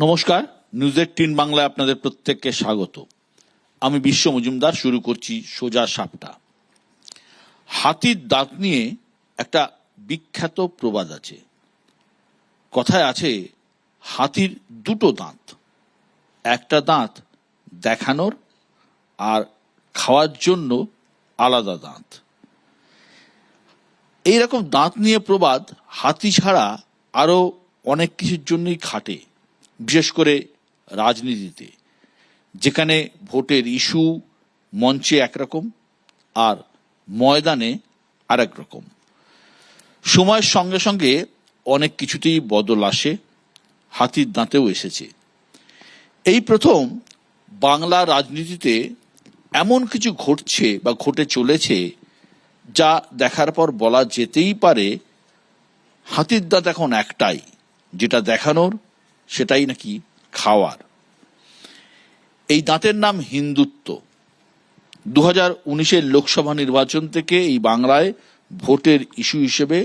নমস্কার। News eighteen বাংলায় আপনাদের প্রত্যেককে স্বাগত। আমি বিশ্ব মজুমদার, শুরু করছি সোজা সাপটা। হাতির দাঁত নিয়ে একটা বিখ্যাত প্রবাদ আছে। কথায় আছে, হাতির দুটো দাঁত। একটা দাঁত দেখানোর আর খাওয়ার জন্য আলাদা দাঁত। এইরকম দাঁত নিয়ে প্রবাদ হাতি ছাড়া আরও অনেক কিছুর জন্যই খাটে। বিশেষ করে রাজনীতিতে, যেখানে ভোটের ইস্যু মঞ্চে একরকম আর ময়দানে আরেক রকম। সময়ের সঙ্গে সঙ্গে অনেক কিছুতেই বদল আসে, হাতির দাঁতেও এসেছে। এই প্রথম বাংলা রাজনীতিতে এমন কিছু ঘটছে বা ঘটে চলেছে যা দেখার পর বলা যেতেই পারে হাতির দাঁত এখন একটাই, যেটা দেখানোর সেটাই নাকি খাওয়ার। এই দাঁতের নাম হিন্দুত্ব। দু হাজার উনিশের লোকসভা নির্বাচন থেকে এই বাংলায় ভোটের ইস্যু হিসেবে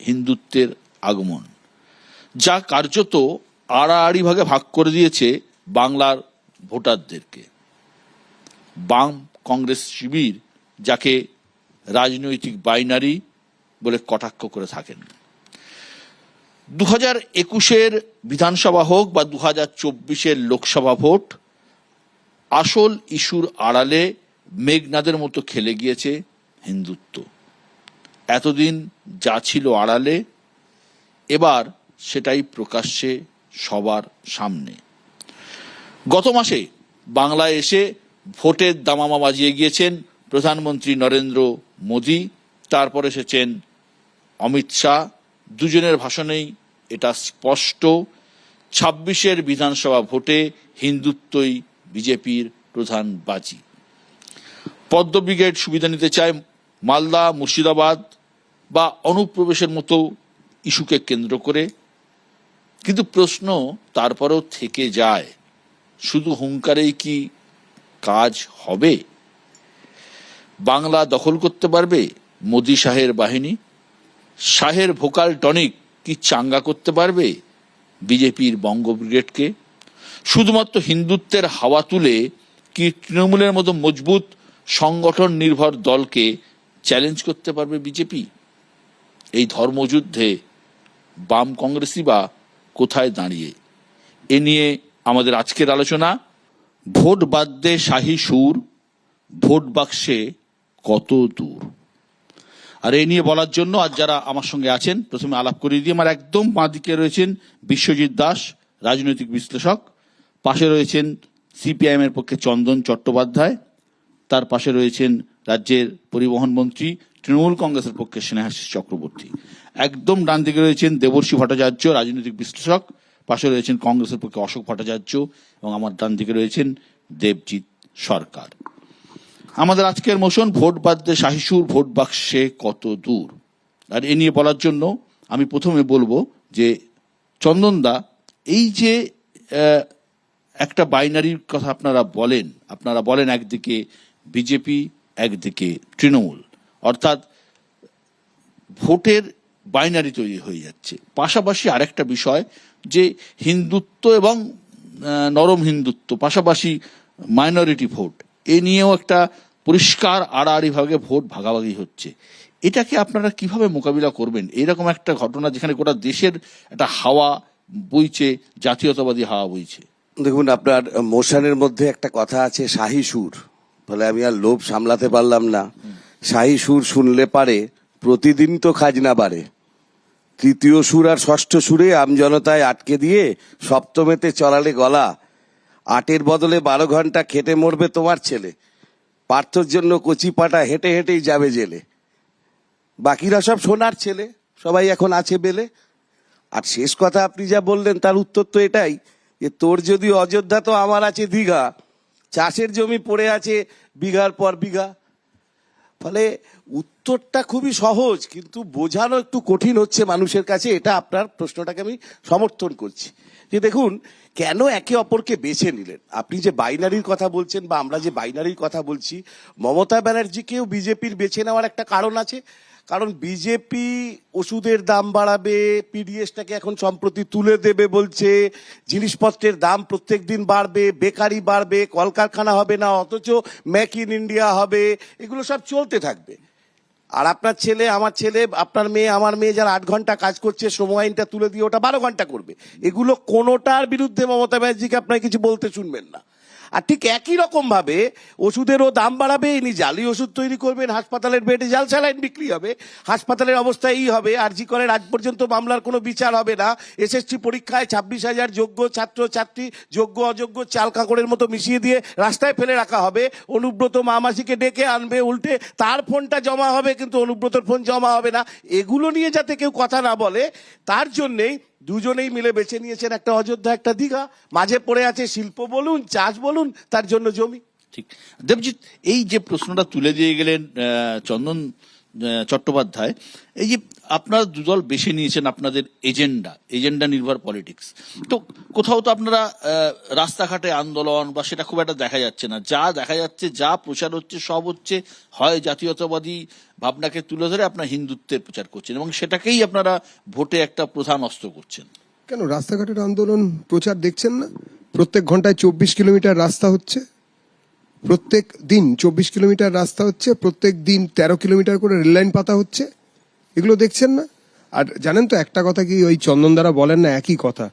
হিন্দুত্বের আগমন, যা কার্যত আড়াআড়ি ভাগে ভাগ করে দিয়েছে বাংলার ভোটারদেরকে। বাম কংগ্রেস শিবির, যাকে রাজনৈতিক বাইনারি বলে কটাক্ষ করে থাকেন। দু হাজার একুশের বিধানসভা হোক বা দু হাজার চব্বিশের লোকসভা ভোট, আসল ইস্যুর আড়ালে মেঘনাদের মতো খেলে গিয়েছে হিন্দুত্ব। এতদিন যা ছিল আড়ালে, এবার সেটাই প্রকাশ্যে সবার সামনে। গত মাসে বাংলায় এসে ভোটের দামামা বাজিয়ে গিয়েছেন প্রধানমন্ত্রী নরেন্দ্র মোদী, তারপর এসেছেন অমিত শাহ দুজনের ভাষণেই এটা স্পষ্ট। ছাব্বিশের বিধানসভা ভোটে হিন্দুত্বই বিজেপির প্রধান বাজি। পদ্ম ব্রিগেড সুবিধা নিতে চায় মালদা, মুর্শিদাবাদ বা অনুপ্রবেশের মতো ইস্যুকে কেন্দ্র করে। কিন্তু প্রশ্ন তারপরেও থেকে যায়, শুধু হুঙ্কারেই কি কাজ হবে? বাংলা দখল করতে পারবে মোদি শাহের বাহিনী? শাহের ভোকাল টনিক কি চাঙ্গা করতে পারবে বিজেপির বঙ্গ ব্রিগেডকে শুধুমাত্র হিন্দুত্বের হাওয়া তুলে কি তৃণমূলের মতো মজবুত সংগঠন নির্ভর দলকে চ্যালেঞ্জ করতে পারবে বিজেপি? এই ধর্মযুদ্ধে বাম কংগ্রেসই বা কোথায় দাঁড়িয়ে? এ নিয়ে আমাদের আজকের আলোচনা। ভোট বাদ্যে শাহী সুর, ভোট বাক্সে কত দূর? আর এই নিয়ে বলার জন্য আজ যারা আমার সঙ্গে আছেন, প্রথমে আলাপ করিয়ে দিয়ে আমার একদম বাঁ দিকে রয়েছেন বিশ্বজিৎ দাস, রাজনৈতিক বিশ্লেষক। পাশে রয়েছেন সিপিআইএম এর পক্ষে চন্দন চট্টোপাধ্যায়। তার পাশে রয়েছেন রাজ্যের পরিবহন মন্ত্রী, তৃণমূল কংগ্রেসের পক্ষে স্নেহাশিস চক্রবর্তী। একদম ডান দিকে রয়েছেন দেবর্ষী ভট্টাচার্য, রাজনৈতিক বিশ্লেষক। পাশে রয়েছেন কংগ্রেসের পক্ষে অশোক ভট্টাচার্য এবং আমার ডান দিকে রয়েছেন দেবজিৎ সরকার। আমাদের আজকের মোশন, ভোট বাদ্যে শাহিসুর ভোট বাক্সে কত দূর। আর এ নিয়ে বলার জন্য আমি প্রথমে বলব যে চন্দনদা এই যে একটা বাইনারির কথা আপনারা বলেন আপনারা বলেন একদিকে বিজেপি, একদিকে তৃণমূল। অর্থাৎ ভোটের বাইনারি তৈরি হয়ে যাচ্ছে। পাশাপাশি আরেকটা বিষয় যে হিন্দুত্ব এবং নরম হিন্দুত্ব, পাশাপাশি মাইনরিটি ভোট এ নিয়েও একটা পরিষ্কার, আড়াআড়ি ভাগে ভোট ভাগাভাগি হচ্ছে। এটাকে আপনারা কীভাবে মোকাবিলা করবেন? এরকম একটা ঘটনা যেখানে গোটা দেশের একটা হাওয়া বইছে, জাতীয়তাবাদী হাওয়া বইছে। দেখুন, আপনার মোশনের মধ্যে একটা কথা আছে, শাহী সুর। ফলে আমি আর লোভ সামলাতে পারলাম না। শাহী সুর শুনলে পারে, প্রতিদিন তো খাজনা বাড়ে। তৃতীয় সুর আর ষষ্ঠ সুরে আমজনতায় আটকে দিয়ে সপ্তমেতে চলালে গলা। আটের বদলে বারো ঘণ্টা খেটে মরবে তোমার ছেলে। পার্থর জন্য কচি পাটা হেঁটে হেঁটেই যাবে জেলে। বাকিরা সব সোনার ছেলে, সবাই এখন আছে বেলে। আর শেষ কথা আপনি যা বললেন তার উত্তর তো এটাই, যে তোর যদি অযোধ্যা তো আমার আছে দীঘা, চাষের জমি পড়ে আছে বিঘার পর বিঘা। ফলে উত্তরটা খুবই সহজ, কিন্তু বোঝানো একটু কঠিন হচ্ছে মানুষের কাছে, এটা আপনার প্রশ্নটাকে আমি সমর্থন করছি। যে দেখুন, কেন একে অপরকে বেছে নিলেন? আপনি যে বাইনারির কথা বলছেন বা আমরা যে বাইনারির কথা বলছি, মমতা ব্যানার্জিকেও বিজেপির বেছে নেওয়ার একটা কারণ আছে। কারণ বিজেপি ওষুধের দাম বাড়াবে পিডিএসটাকে এখন সম্প্রতি তুলে দেবে বলছে, জিনিসপত্রের দাম প্রত্যেক দিন বাড়বে, বেকারি বাড়বে, কলকারখানা হবে না, অথচ মেক ইন ইন্ডিয়া হবে, এগুলো সব চলতে থাকবে। আর আপনার ছেলে, আমার ছেলে, আপনার মেয়ে, আমার মেয়ে যারা আট ঘণ্টা কাজ করছে সময় আইনটা তুলে দিয়ে ওটা বারো ঘণ্টা করবে। এগুলো কোনোটার বিরুদ্ধে মমতা ব্যানার্জিকে আপনার কিছু বলতে শুনবেন না। আর ঠিক একই রকম ভাবে ওষুধেরও দাম বাড়াবে, ইনি জালি ওষুধ তৈরি করবেন, হাসপাতালের বেডে জাল স্যালাইন বিক্রি হবে, হাসপাতালের অবস্থা এই হবে, আর জি করের আজ পর্যন্ত মামলার কোনো বিচার হবে না। এসএসসি পরীক্ষায় ছাব্বিশ হাজার যোগ্য ছাত্র, ছাত্রী, যোগ্য, অযোগ্য চাল কাঁকড়ের মতো মিশিয়ে দিয়ে রাস্তায় ফেলে রাখা হবে। অনুব্রত মামাসিকে ডেকে আনবে উল্টে, তার ফোনটা জমা হবে, কিন্তু অনুব্রতর ফোন জমা হবে না। এগুলো নিয়ে যাতে কেউ কথা না বলে, তার জন্যেই দুজনেই মিলে বেছে নিয়েছেন একটা অযোধ্যা, একটা দীঘা। মাঝে পড়ে আছে শিল্প বলুন, চাষ বলুন, তার জন্য জমি। ঠিক। দেবজিৎ, এই যে প্রশ্নটা তুলে দিয়ে গেলেন চন্দন চট্টোপাধ্যায়, এই যে আপনারা দুদল বেছে নিয়েছেন আপনাদের এজেন্ডা এজেন্ডা নির্ভর পলিটিক্স। তো কোথাও তো আপনারা রাস্তাঘাটে আন্দোলন বা সেটা খুব একটা দেখা যাচ্ছে না। যা দেখা যাচ্ছে, যা প্রচার হচ্ছে, সব হচ্ছে হয় জাতীয়তাবাদী ভাবনাকে তুলে ধরে আপনার হিন্দুত্বের প্রচার করছেন এবং সেটাকেই আপনারা ভোটে একটা প্রধান অস্ত্র করছেন। কেন? রাস্তাঘাটের আন্দোলন প্রচার দেখছেন না? প্রত্যেক ঘন্টায় চব্বিশ কিলোমিটার রাস্তা হচ্ছে। প্রত্যেক দিন চব্বিশ কিলোমিটার রাস্তা হচ্ছে, প্রত্যেক দিন তেরো কিলোমিটার করে রেললাইন পাতা হচ্ছে। এগুলো দেখছেন না? আর জানেন তো, একটা কথা কি ওই চন্দন দ্বারা বলেন না, একই কথা।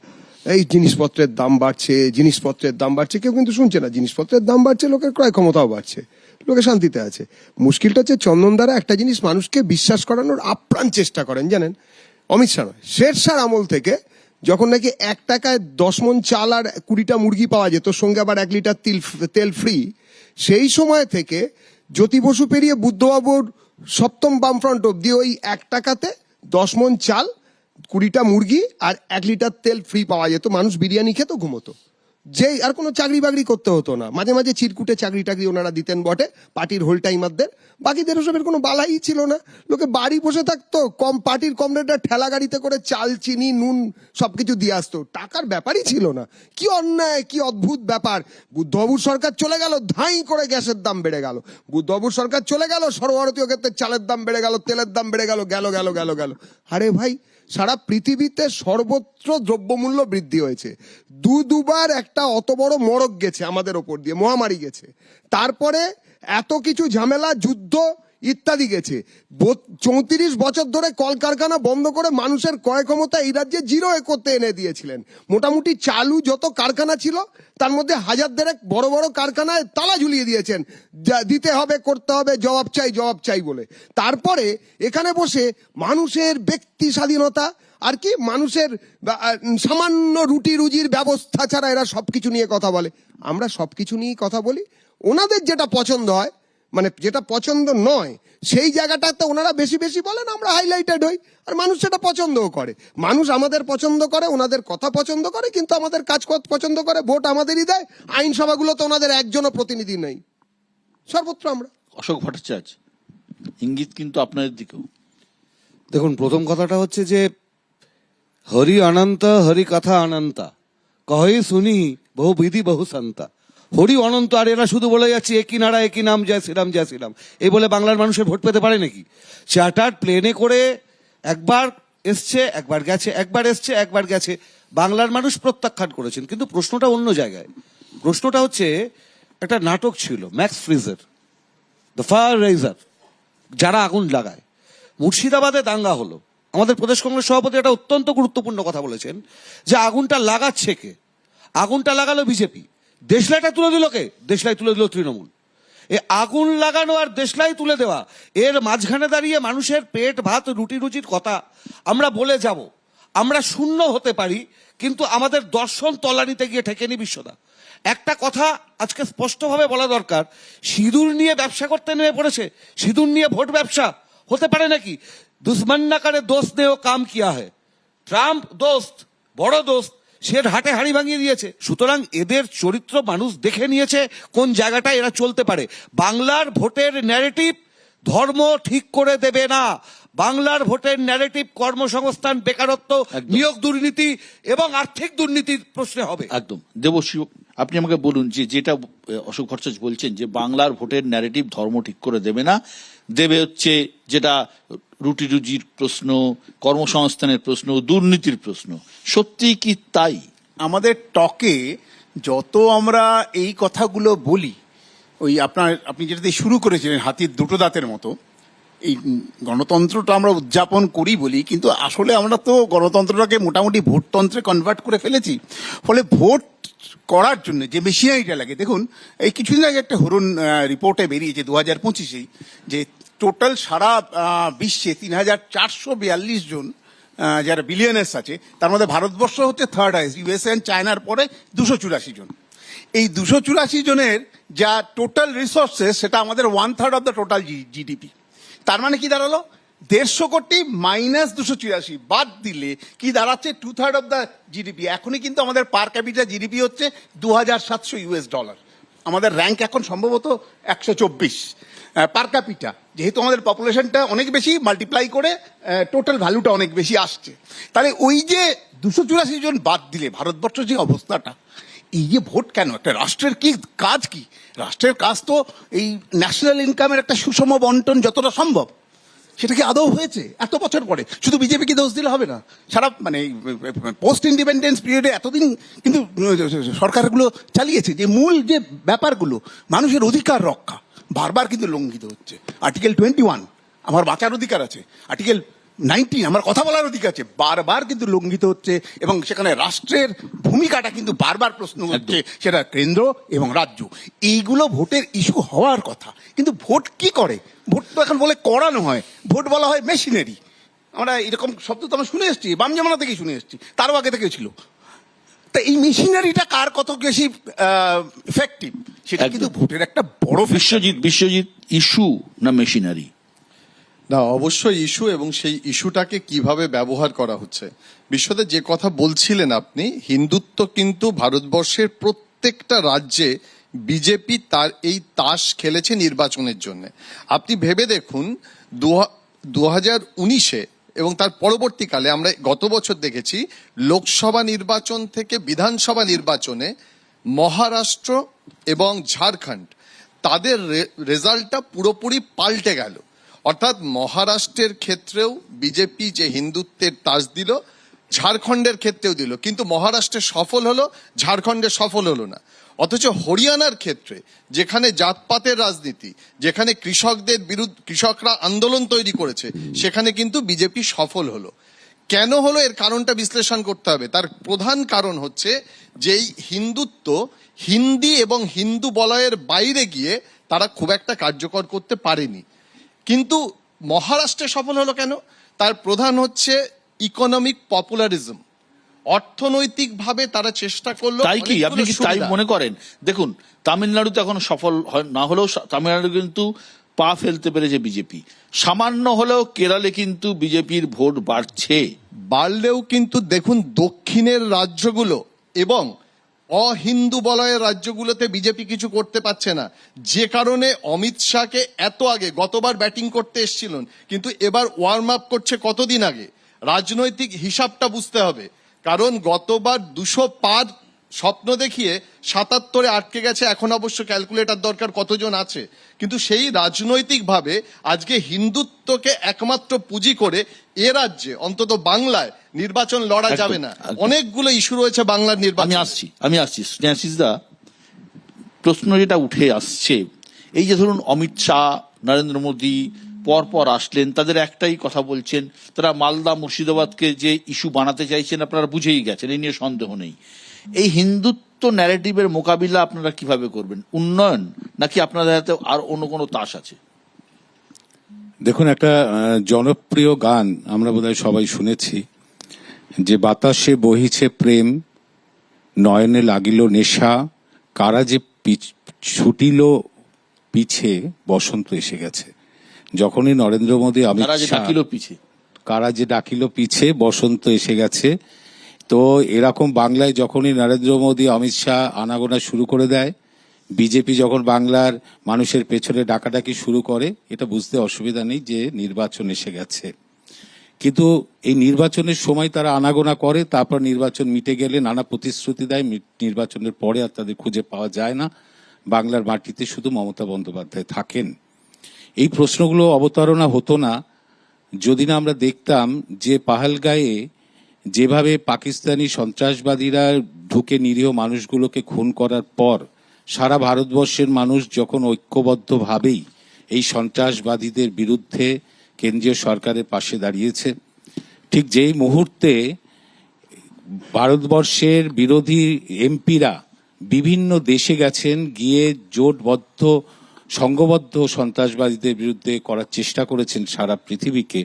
এই জিনিসপত্রের দাম বাড়ছে, জিনিসপত্রের দাম বাড়ছে, কেউ কিন্তু শুনছে না। জিনিসপত্রের দাম বাড়ছে, লোকের ক্রয় ক্ষমতাও বাড়ছে, লোকে শান্তিতে আছে। মুশকিলটা হচ্ছে চন্দন দ্বারা একটা জিনিস মানুষকে বিশ্বাস করানোর আপ্রাণ চেষ্টা করেন, জানেন? অমিত শাহ নয় শেরশার আমল থেকে যখন নাকি এক টাকায় দশ মন চাল আর কুড়িটা মুরগি পাওয়া যেত, সঙ্গে আবার এক লিটার তিল, তেল ফ্রি সেই সময় থেকে জ্যোতি বসু পেরিয়ে বুদ্ধবাবুর সপ্তম বামফ্রন্ট অব্দি ওই এক টাকাতে দশ মন চাল, কুড়িটা মুরগি আর এক লিটার তেল ফ্রি পাওয়া যেত। মানুষ বিরিয়ানি খেত, ঘুমোতো। যেই আর কোনো চাকরি বাকরি করতে হতো না। মাঝে মাঝে চিরকুটে চাকরি টাকরি ওনারা দিতেন বটে, পার্টির হোল টাইমারদের বাকিদের ওসবের কোনো বালাই ছিল না। লোকে বাড়ি বসে থাকতো, কম পার্টির কমরেডরা ঠেলা গাড়িতে করে চাল, চিনি, নুন সবকিছু দিয়ে আসতো। টাকার ব্যাপারই ছিল না। কি অন্যায়, কি অদ্ভুত ব্যাপার। বুদ্ধবাবুর সরকার চলে গেল, ধাই করে গ্যাসের দাম বেড়ে গেল। বুদ্ধবাবুর সরকার চলে গেল, সর্বভারতীয় ক্ষেত্রে চালের দাম বেড়ে গেল, তেলের দাম বেড়ে গেল গেল গেল গেল গেল। আরে ভাই সারা পৃথিবীতে সর্বত্র দ্রব্যমূল্য বৃদ্ধি হয়েছে। দু দুবার একটা অত বড় মরক গেছে আমাদের ওপর দিয়ে, মহামারী গেছে। তারপরে এত কিছু ঝামেলা, যুদ্ধ ইত্যাদি গেছে। চৌত্রিশ বছর ধরে কলকারখানা বন্ধ করে মানুষের ক্রয় ক্ষমতা এই রাজ্যে জিরো করতে এনে দিয়েছিলেন। মোটামুটি চালু যত কারখানা ছিল, তার মধ্যে হাজার দেড়েক বড় বড় কারখানায় তালা ঝুলিয়ে দিয়েছেন। দিতে হবে, করতে হবে, জবাব চাই জবাব চাই বলে। তারপরে এখানে বসে মানুষের ব্যক্তি স্বাধীনতা আর কি মানুষের সামান্য রুটি রুজির ব্যবস্থা ছাড়া এরা সবকিছু নিয়ে কথা বলে। আমরা সবকিছু নিয়েই কথা বলি। ওনাদের যেটা পছন্দ হয় মানে যেটা পছন্দ নয় সেই জায়গাটাতে ওনারা বেশি বেশি বলেন আমরা হাইলাইটেড হই। আর মানুষ সেটা পছন্দও করে। মানুষ আমাদের পছন্দ করে ওনাদের কথা পছন্দ করে কিন্তু আমাদের কাজ কত- পছন্দ করে ভোট আমাদেরই দেয় আইনসভাগুলোতে ওনাদের একজনও প্রতিনিধি নেই। সর্বত্র আমরা। অশোক ভট্টাচার্য ইঙ্গিত কিন্তু আপনাদের দিকেও। দেখুন প্রথম কথাটা হচ্ছে যে হরি অনন্ত হরি কথা অনন্তা। কহই শুনি বহু বিধি বহু সন্তা। হরি অনন্ত, আর এরা শুধু বলে যাচ্ছে একই নাড়া একই নাম, জয় শ্রীরাম জয় শ্রীরাম। এই বলে বাংলার মানুষের ভোট পেতে পারে নাকি? চার্টার্ড প্লেনে করে একবার এসছে, একবার গেছে, একবার এসছে, একবার গেছে। বাংলার মানুষ প্রত্যাখ্যান করেছেন, কিন্তু প্রশ্নটা অন্য জায়গায়। প্রশ্নটা হচ্ছে, একটা নাটক ছিল, Max Frisch, the fire raiser, যারা আগুন লাগায়। মুর্শিদাবাদে দাঙ্গা হলো। আমাদের প্রদেশ কংগ্রেস সভাপতি একটা অত্যন্ত গুরুত্বপূর্ণ কথা বলেছেন, যে আগুনটা লাগাচ্ছে কে? আগুনটা লাগালো বিজেপি। দেশলাইটা তুলে দিল কে? দেশলাই তুলে দিল তৃণমূল। এ আগুন লাগানো আর দেশলাই তুলে দেওয়া, এর মাঝখানে দাঁড়িয়ে মানুষের পেট, ভাত, রুটি রুচির কথা। আমরা বলে যাব, আমরা শূন্য হতে পারি, কিন্তু আমাদের দর্শন তলানিতে গিয়ে ঠেকেনি বিশ্বদা। একটা কথা আজকে স্পষ্টভাবে বলা দরকার, সিঁদুর নিয়ে ব্যবসা করতে নেমে পড়েছে, সিঁদুর নিয়ে ভোট ব্যবসা হতে পারে নাকি? দুশ্মন না করে দোস্ত নে কাম কিয়া হয় ট্রাম্প দোস্ত, বড় দোস্ত সে হাটে হাড়ি ভাঙিয়ে দিয়েছে। সুতরাং এদের চরিত্র মানুষ দেখে নিয়েছে কোন জায়গাটায় এরা চলতে পারে। বাংলার ভোটের ন্যারেটিভ ধর্ম ঠিক করে দেবে না। বাংলার ভোটের ন্যারেটিভ কর্মসংস্থান বেকারত্ব। নিয়োগ দুর্নীতি এবং আর্থিক দুর্নীতির প্রশ্নে হবে। একদম। দেবশ্রী আপনি আমাকে বলুন যে যেটা অশোক ভট্টাচার্য বলছেন যে বাংলার ভোটের ন্যারেটিভ ধর্ম ঠিক করে দেবে না দেবে হচ্ছে যেটা রুটি রুজির প্রশ্ন কর্মসংস্থানের প্রশ্ন দুর্নীতির প্রশ্ন। সত্যি কি তাই? আমাদের টকে যত আমরা এই কথাগুলো বলি ওই আপনার আপনি যেটা দিয়ে শুরু করেছিলেন হাতির দুটো দাঁতের মতো এই গণতন্ত্রটা আমরা উদযাপন করি বলি, কিন্তু আসলে আমরা তো গণতন্ত্রটাকে মোটামুটি ভোটতন্ত্রে কনভার্ট করে ফেলেছি। ফলে ভোট করার জন্য যে মেশিনারিটা লাগে, দেখুন, এই কিছুদিন আগে একটা হরুন রিপোর্টে বেরিয়েছে দু হাজার পঁচিশেই যে টোটাল সারা বিশ্বে তিন হাজার চারশো বিয়াল্লিশ জন যারা বিলিয়নার্স আছে, তার মধ্যে ভারতবর্ষ হচ্ছে থার্ড হাইস্ট ইউএসএ অ্যান্ড চায়নার পরে দুশো চুরাশি জন। এই দুশো চুরাশি জনের যা টোটাল রিসোর্সেস সেটা আমাদের one third of the total GDP তার মানে কি দাঁড়াল? দেড়শো কোটি মাইনাস দুশো চুরাশি। বাদ দিলে কি দাঁড়াচ্ছে? Two third of the GDP এখনই কিন্তু আমাদের পার ক্যাপিটাল জিডিপি হচ্ছে দু হাজার সাতশো ইউএস ডলার আমাদের র্যাঙ্ক এখন সম্ভবত একশো চব্বিশ। পার ক্যাপিটা যেহেতু আমাদের পপুলেশনটা অনেক বেশি মাল্টিপ্লাই করে টোটাল ভ্যালুটা অনেক বেশি আসছে। তাহলে ওই যে দুশো চুরাশি জন বাদ দিলে ভারতবর্ষ যে অবস্থাটা এই যে ভোট কেন? একটা রাষ্ট্রের কি কাজ কি? রাষ্ট্রের কাজ তো এই ন্যাশনাল ইনকামের একটা সুষম বন্টন যতটা সম্ভব। সেটা কি আদৌ হয়েছে? এত বছর পরে। শুধু বিজেপিকে দোষ দিলে হবে না। সারা মানে পোস্ট ইন্ডিপেন্ডেন্স পিরিয়ডে এতদিন কিন্তু সরকারগুলো চালিয়েছে যে মূল যে ব্যাপারগুলো, মানুষের অধিকার রক্ষা। বারবার কিন্তু লঙ্ঘিত হচ্ছে। আর্টিকেল টোয়েন্টি ওয়ান আমার বাঁচার অধিকার আছে। আর্টিকেল নাইনটিন আমার কথা বলার অধিকার আছে। বারবার কিন্তু লঙ্ঘিত হচ্ছে এবং সেখানে রাষ্ট্রের ভূমিকাটা কিন্তু বারবার প্রশ্ন হচ্ছে সেটা কেন্দ্র এবং রাজ্য। এইগুলো ভোটের ইস্যু হওয়ার কথা। কিন্তু ভোট কি করে? ভোট তো এখন বলে করানো হয়। ভোট বলা হয় মেশিনারি আমরা এরকম শব্দ তো আমরা শুনে এসেছি বাম জামানা থেকেই শুনে এসেছি তারও আগে থেকে ছিল। তা এই মেশিনারিটা কার কত বেশি ইফেক্টিভ সেটা কিন্তু ভোটের একটা বড় বিশ্বজিৎ বিশ্বজিৎ ইস্যু না মেশিনারি না, অবশ্যই ইস্যু এবং সেই ইস্যুটাকে কীভাবে ব্যবহার করা হচ্ছে। বিশ্বতে যে কথা বলছিলেন আপনি, হিন্দুত্ব কিন্তু ভারতবর্ষের প্রত্যেকটা রাজ্যে বিজেপি তার এই তাস খেলেছে নির্বাচনের জন্য। আপনি ভেবে দেখুন দু হাজার উনিশে এবং তার পরবর্তীকালে আমরা গত বছর দেখেছি, লোকসভা নির্বাচন থেকে বিধানসভা নির্বাচনে মহারাষ্ট্র এবং ঝাড়খণ্ড, তাদের রেজাল্টটা পুরোপুরি পাল্টে গেল। অর্থাৎ মহারাষ্ট্রের ক্ষেত্রেও বিজেপি যে হিন্দুত্বের তাস দিল, ঝাড়খণ্ডের ক্ষেত্রেও দিল। কিন্তু মহারাষ্ট্রে সফল হলো, ঝাড়খণ্ডে সফল হলো না। অথচ হরিয়ানার ক্ষেত্রে, যেখানে জাতপাতের রাজনীতি, যেখানে কৃষকদের বিরুদ্ধে, কৃষকরা আন্দোলন তৈরি করেছে, সেখানে কিন্তু বিজেপি সফল হলো। কেন হলো? এর কারণটা বিশ্লেষণ করতে হবে। তার প্রধান কারণ হচ্ছে যেই হিন্দুত্ব, হিন্দি এবং হিন্দু বলয়ের বাইরে গিয়ে তারা খুব একটা কার্যকর করতে পারেনি। কিন্তু মহারাষ্ট্রে সফল হলো কেন? তার প্রধান হচ্ছে ইকোনমিক পপুলারিজম অর্থনৈতিকভাবে তারা চেষ্টা করল তাই কি? আপনি কি তাই মনে করেন? দেখুন তামিলনাড়ুতে এখন সফল না হলেও তামিলনাড়ু কিন্তু পা ফেলতে পেরেছে বিজেপি সামান্য হলেও কেরালে কিন্তু বিজেপির ভোট বাড়ছে। বাড়লেও কিন্তু দেখুন দক্ষিণের রাজ্যগুলো এবং অহিন্দু বলয়ের রাজ্যগুলোতে বিজেপি কিছু করতে পারছে না। যে কারণে অমিত শাহকে এত আগে, গতবার ব্যাটিং করতে এসেছিলেন, কিন্তু এবার ওয়ার্ম আপ করছে কতদিন আগে? রাজনৈতিক হিসাবটা বুঝতে হবে। কারণ গতবার দুশো পার স্বপ্ন দেখিয়ে সাতাত্তরে আটকে গেছে। এখন অবশ্য ক্যালকুলেটর দরকার কতজন আছে? কিন্তু সেই রাজনৈতিকভাবে আজকে হিন্দুত্বকে একমাত্র পুঁজি করে এ রাজ্যে অন্তত বাংলায় নির্বাচন লড়া যাবে না। অনেকগুলো ইস্যু রয়েছে বাংলার নির্বাচন। আমি আসছি আমি আসছি। স্নেহাশিসদা প্রশ্ন যেটা উঠে আসছে এই যে ধরুন অমিত শাহ নরেন্দ্র মোদী পর পর আসলেন তাদের একটাই কথা বলছেন তারা মালদা মুর্শিদাবাদকে যে ইস্যু বানাতে চাইছেন আপনারা বুঝেই গেছেন এই নিয়ে সন্দেহ নেই। এই হিন্দুত্ব ন্যারেটিভের মোকাবিলা আপনারা কীভাবে করবেন? উন্নয়ন নাকি আপনাদের হাতে আর অন্য কোনো তাস আছে? দেখুন একটা জনপ্রিয় গান আমরা বোধহয় সবাই শুনেছি যে বাতাসে বহিছে প্রেম নয়নে লাগিল নেশা কারা যে ছুটিল পিছে বসন্ত এসে গেছে। যখনই নরেন্দ্র মোদী অমিত তারা শাহ পিছে। কারা যে ডাকিল পিছে বসন্ত এসে গেছে। তো এরকম বাংলায় যখনই নরেন্দ্র মোদী, অমিত শাহ আনাগোনা শুরু করে দেয়, বিজেপি যখন বাংলার মানুষের পেছনে ডাকাডাকি শুরু করে, এটা বুঝতে অসুবিধা নেই যে নির্বাচন এসে গেছে। কিন্তু এই নির্বাচনের সময় তারা আনাগোনা করে, তারপর নির্বাচন মিটে গেলে নানা প্রতিশ্রুতি দেয় নির্বাচনের পরে আর তাদের খুঁজে পাওয়া যায় না। বাংলার মাটিতে শুধু মমতা বন্দ্যোপাধ্যায় থাকেন। এই প্রশ্নগুলো অবতারণা হতো না। যদি না আমরা দেখতাম যে পাহালগায়ে যেভাবে পাকিস্তানি সন্ত্রাসবাদীরা ঢুকে নিরীহ মানুষগুলোকে খুন করার পর সারা ভারতবর্ষের মানুষ যখন ঐক্যবদ্ধভাবেই এই সন্ত্রাসবাদীদের বিরুদ্ধে কেন্দ্রীয় সরকারের পাশে দাঁড়িয়েছে, ঠিক যেই মুহূর্তে ভারতবর্ষের বিরোধী এমপিরা বিভিন্ন দেশে গেছেন, গিয়ে জোটবদ্ধ সংঘবদ্ধ সন্ত্রাসবাদীদের বিরুদ্ধে করার চেষ্টা করেছেন সারা পৃথিবীকে।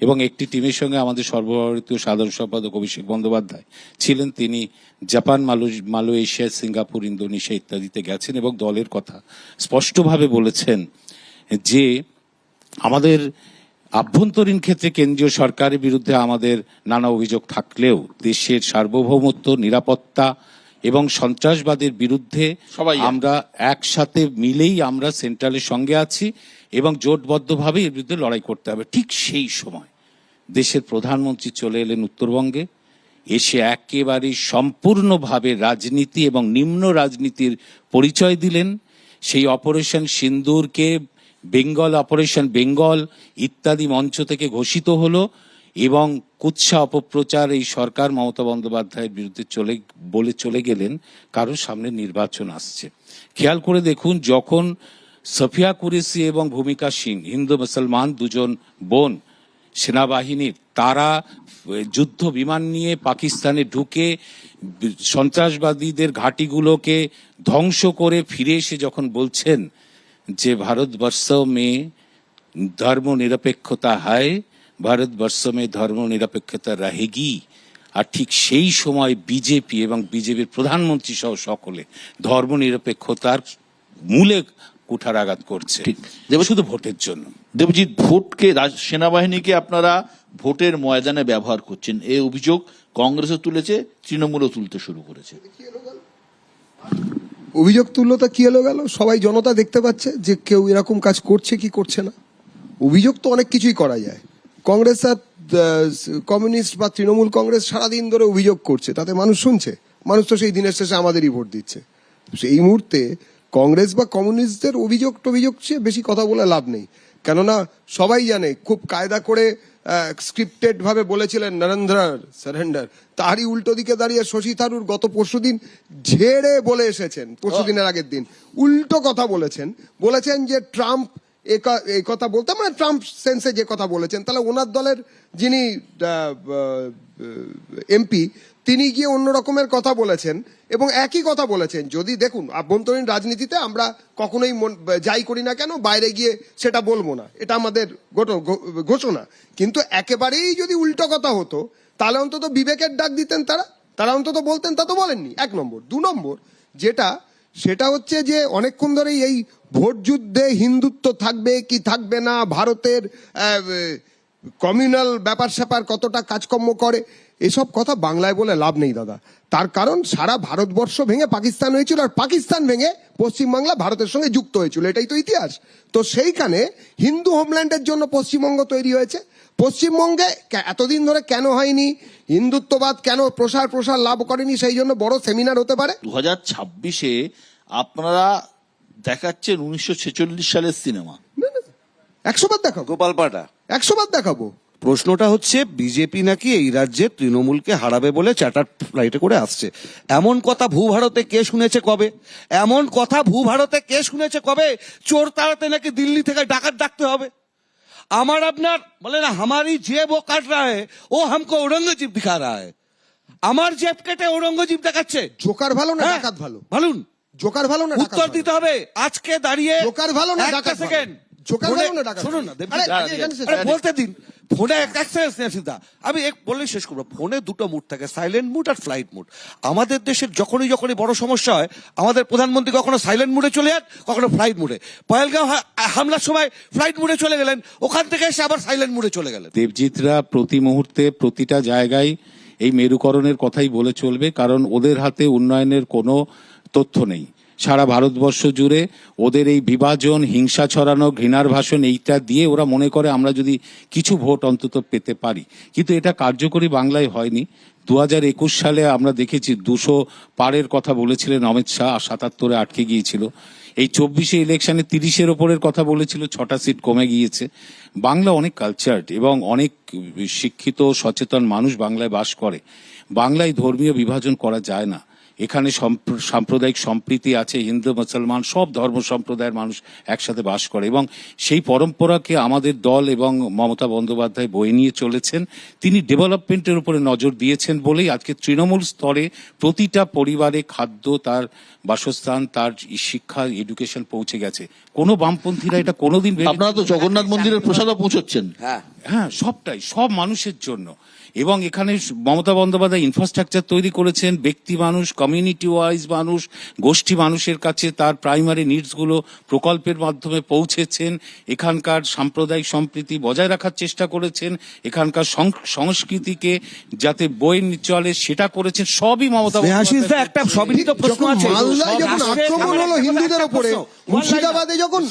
এবং একটি টিমের সঙ্গে আমাদের সর্বভারতীয় সাধারণ সম্পাদক অভিষেক বন্দ্যোপাধ্যায় ছিলেন তিনি Japan Malay Malaysia Singapore Indonesia ইত্যাদিতে গেছেন এবং দলের কথা স্পষ্টভাবে বলেছেন যে আমাদের আভ্যন্তরীণ ক্ষেত্রে কেন্দ্রীয় সরকারের বিরুদ্ধে আমাদের নানা অভিযোগ থাকলেও দেশের সার্বভৌমত্ব নিরাপত্তা এবং সন্ত্রাসবাদের বিরুদ্ধে সবাই আমরা একসাথে মিলেই আমরা সেন্ট্রালের সঙ্গে আছি। এবং জোটবদ্ধভাবে এর বিরুদ্ধে লড়াই করতে হবে। ঠিক সেই সময় দেশের প্রধানমন্ত্রী চলে এলেন উত্তরবঙ্গে। এসে একেবারে সম্পূর্ণভাবে রাজনীতি এবং নিম্ন রাজনীতির পরিচয় দিলেন। সেই অপারেশন সিন্দুরকে বেঙ্গল অপারেশন বেঙ্গল ইত্যাদি মঞ্চ থেকে ঘোষিত হলো এবং কুৎসা অপপ্রচার এই সরকার মমতা বন্দ্যোপাধ্যায়ের বিরুদ্ধে চলে, বলে চলে গেলেন। কারোর সামনে নির্বাচন আসছে। খেয়াল করে দেখুন, যখন সফিয়া কুরেশি এবং ভূমিকা সিং, হিন্দু মুসলমান দুজন বোন সেনাবাহিনীর তারা যুদ্ধ বিমান নিয়ে পাকিস্তানে ঢুকে সন্ত্রাসবাদীদের ঘাঁটিগুলোকে ধ্বংস করে ফিরে এসে যখন বলছেন যে ভারতবর্ষ মে ধর্ম নিরপেক্ষতা হয় ভারতবর্ষ মে ধর্ম নিরপেক্ষতা রহেগি। আর ঠিক সেই সময় বিজেপি এবং বিজেপির প্রধানমন্ত্রী সহ সকলে ধর্মনিরপেক্ষতার মূলে কুঠারাঘাত করছে। দেব- শুধু ভোটের জন্য। দেবজিৎ ভোটকে রাজ- সেনাবাহিনীকে আপনারা ভোটের ময়দানে ব্যবহার করছেন। এই অভিযোগ কংগ্রেসও তুলেছে তৃণমূলও তুলতে শুরু করেছে। অভিযোগ তুললো তা কি এলো গেল? সবাই জনতা দেখতে পাচ্ছে যে কেউ এরকম কাজ করছে কি করছে না। অভিযোগ তো অনেক কিছুই করা যায়। কংগ্রেস আর কমিউনিস্ট বা তৃণমূল কংগ্রেস সারাদিন ধরে অভিযোগ করছে। তাতে মানুষ শুনছে। মানুষ তো সেই দিনের শেষে আমাদেরই ভোট দিচ্ছে। সেই মুহূর্তে কংগ্রেস বা কমিউনিস্টদের অভিযোগ টভিযোগ চেয়ে বেশি কথা বলে লাভ নেই। কেননা সবাই জানে খুব কায়দা করে স্ক্রিপ্টেড ভাবে বলেছিলেন নরেন্দ্র সারেন্ডার। তারই উল্টো দিকে দাঁড়িয়ে শশী থারুর গত পরশুদিন ঝেড়ে বলে এসেছেন পরশুদিনের আগের দিন। উল্টো কথা বলেছেন। বলেছেন যে ট্রাম্প এই কথা বলতে মানে ট্রাম্প সেন্সে যে কথা বলেছেন তাহলে ওনার দলের যিনি এমপি তিনি গিয়ে অন্য রকমের কথা বলেছেন এবং একই কথা বলেছেন। যদি দেখুন, আভ্যন্তরীণ রাজনীতিতে আমরা কখনোই যাই করি না কেন, বাইরে গিয়ে সেটা বলব না। এটা আমাদের ঘোষণা। কিন্তু একেবারেই যদি উল্টো কথা হতো, তাহলে অন্তত বিবেকের ডাক দিতেন তারা। তারা অন্তত বলতেন, তা তো বলেননি। এক নম্বর। দু নম্বর, যেটা, সেটা হচ্ছে যে অনেকক্ষণ ধরেই এই ভোট যুদ্ধে হিন্দুত্ব থাকবে কি থাকবে না, ভারতের কমিউনাল ব্যাপার স্যাপার কতটা কাজকর্ম করে এসব কথা বাংলায় বলে লাভ নেই দাদা। তার কারণ সারা ভারতবর্ষ ভেঙে পাকিস্তান হয়েছিল আর পাকিস্তান ভেঙে পশ্চিমবাংলা ভারতের সঙ্গে যুক্ত হয়েছিল। এটাই তো ইতিহাস। তো সেইখানে হিন্দু হোমল্যান্ডের জন্য পশ্চিমবঙ্গ তৈরি হয়েছে। পশ্চিমবঙ্গে এতদিন ধরে কেন হয়নি? হিন্দুত্ববাদ কেন প্রসার প্রসার লাভ করেনি? সেই জন্য বড় সেমিনার হতে পারে। দু হাজার ছাব্বিশে আপনারা দেখাচ্ছেন উনিশশো ছেচল্লিশ সালের সিনেমা। একশো বার দেখাবো। গোপাল পাটা একশো বার দেখাবো। প্রশ্নটা হচ্ছে বিজেপি নাকি এই রাজ্যে তৃণমূলকে হারাবে বলে চার্টার ফ্লাইটে করে আসছে? এমন কথা ভূ ভারতে কে শুনেছে কবে? এমন কথা ভূ ভারতে কে শুনেছে কবে? চোর তাড়াতে নাকি দিল্লি থেকে ডাকাত ডাকতে হবে? আমার আপনার বলে না হামারি জেব ও কাট রা ও হামকো ঔরঙ্গজীব দিখা রা আমার জেব কেটে ঔরঙ্গজীব দেখাচ্ছে। জোকার ভালো না হ্যাঁ, ডাকাত ভালো? ভালুন জোকার ভালো না উত্তর দিতে হবে। আজকে দাঁড়িয়ে জোকার ভালো না ডাকাত সেকেন্ড বলতে দিন ফোনে আমি এক বললেই শেষ করব ফোনে দুটো মুড থাকে সাইলেন্ট মুড আর ফ্লাইট মুড আমাদের দেশের যখনই যখনই বড় সমস্যা হয় আমাদের প্রধানমন্ত্রী কখনো সাইলেন্ট মুডে চলে যান কখনো ফ্লাইট মুডে পয়েলগাঁও হামলার সময় ফ্লাইট মুডে চলে গেলেন ওখান থেকে এসে আবার সাইলেন্ট মুডে চলে গেলেন। দেবজিৎরা প্রতি মুহূর্তে প্রতিটা জায়গায় এই মেরুকরণের কথাই বলে চলবে কারণ ওদের হাতে উন্নয়নের কোনো তথ্য নেই। সারা ভারতবর্ষ জুড়ে ওদের এই বিভাজন, হিংসা ছড়ানো, ঘৃণার ভাষণ এইটা দিয়ে ওরা মনে করে আমরা যদি কিছু ভোট অন্তত পেতে পারি। কিন্তু এটা কার্যকরী বাংলায় হয়নি। দু হাজার একুশ সালে আমরা দেখেছি দুশো পারের কথা বলেছিলেন অমিত শাহ, আর সাতাত্তরে আটকে গিয়েছিল। এই চব্বিশে ইলেকশনে তিরিশের ওপরের কথা বলেছিল, ছটা সিট কমে গিয়েছে। বাংলা অনেক কালচার্ড এবং অনেক শিক্ষিত, সচেতন মানুষ বাংলায় বাস করে। বাংলায় ধর্মীয় বিভাজন করা যায় না। এখানে সাম্প্রদায়িক সম্প্রীতি আছে হিন্দু মুসলমান সব ধর্ম সম্প্রদায়ের মানুষ একসাথে বাস করে এবং সেই পরম্পরাকে আমাদের দল এবং মমতা বন্দ্যোপাধ্যায় বয়ে নিয়ে চলেছেন। তিনি ডেভেলপমেন্টের উপরে নজর দিয়েছেন বলেই আজকে তৃণমূল স্তরে প্রতিটা পরিবারে খাদ্য তার বাসস্থান তার শিক্ষা এডুকেশন পৌঁছে গেছে। কোনো বামপন্থীরা এটা কোনোদিন আপনারা তো জগন্নাথ মন্দিরের প্রসাদও পৌঁছচ্ছেন। হ্যাঁ। হ্যাঁ সবটাই সব মানুষের জন্য। এবং এখানে মমতা বন্দ্যোপাধ্যায় ইনফ্রাস্ট্রাকচার তৈরি করেছেন ব্যক্তি মানুষ কমিউনিটি ওয়াইজ মানুষ গোষ্ঠী মানুষের কাছে তার প্রাইমারি নিডসগুলো প্রকল্পের মাধ্যমে পৌঁছেছেন এখানকার সাম্প্রদায়িক সম্প্রীতি বজায় রাখার চেষ্টা করেছেন এখানকার সং- সংস্কৃতিকে যাতে বই চলে সেটা করেছেন সবই মমতা একটা প্রশ্ন আছে। যখন আক্রমণ হলো হিন্দুদের প্রশ্ন, liner। মুর্শিদাবাদে যখন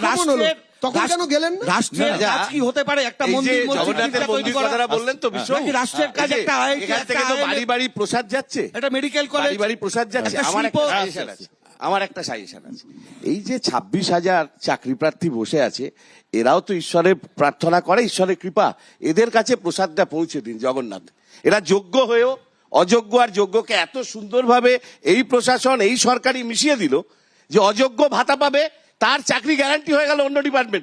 রাষ্ট্রের- তখন কেন গেলেন না? রাষ্ট্রের কাজ কি হতে পারে? একটা মন্দির জগন্নাথের মন্দির কথাটা বললেন তো নাকি রাষ্ট্রের কাজ একটা এখান থেকে তো বাড়ি বাড়ি প্রসাদ যাচ্ছে। একটা মেডিকেল কলেজ বাড়ি বাড়ি প্রসাদ যাচ্ছে। আমার একটা সাজেশন আছে। আমার একটা সাজেশন আছে। এই যে ছাব্বিশ হাজার চাকরি প্রার্থী বসে আছে এরাও তো ঈশ্বরের প্রার্থনা করে ঈশ্বরের কৃপা। এদের কাছে প্রসাদটা পৌঁছে দিন জগন্নাথ। এরা যোগ্য হয়েও অযোগ্য আর যোগ্যকে এত সুন্দরভাবে এই প্রশাসন এই সরকারি মিশিয়ে দিল যে অযোগ্য ভাতা পাবে তার চাকরি গ্যারান্টি হয়ে গেল অন্য ডিপার্টমেন্ট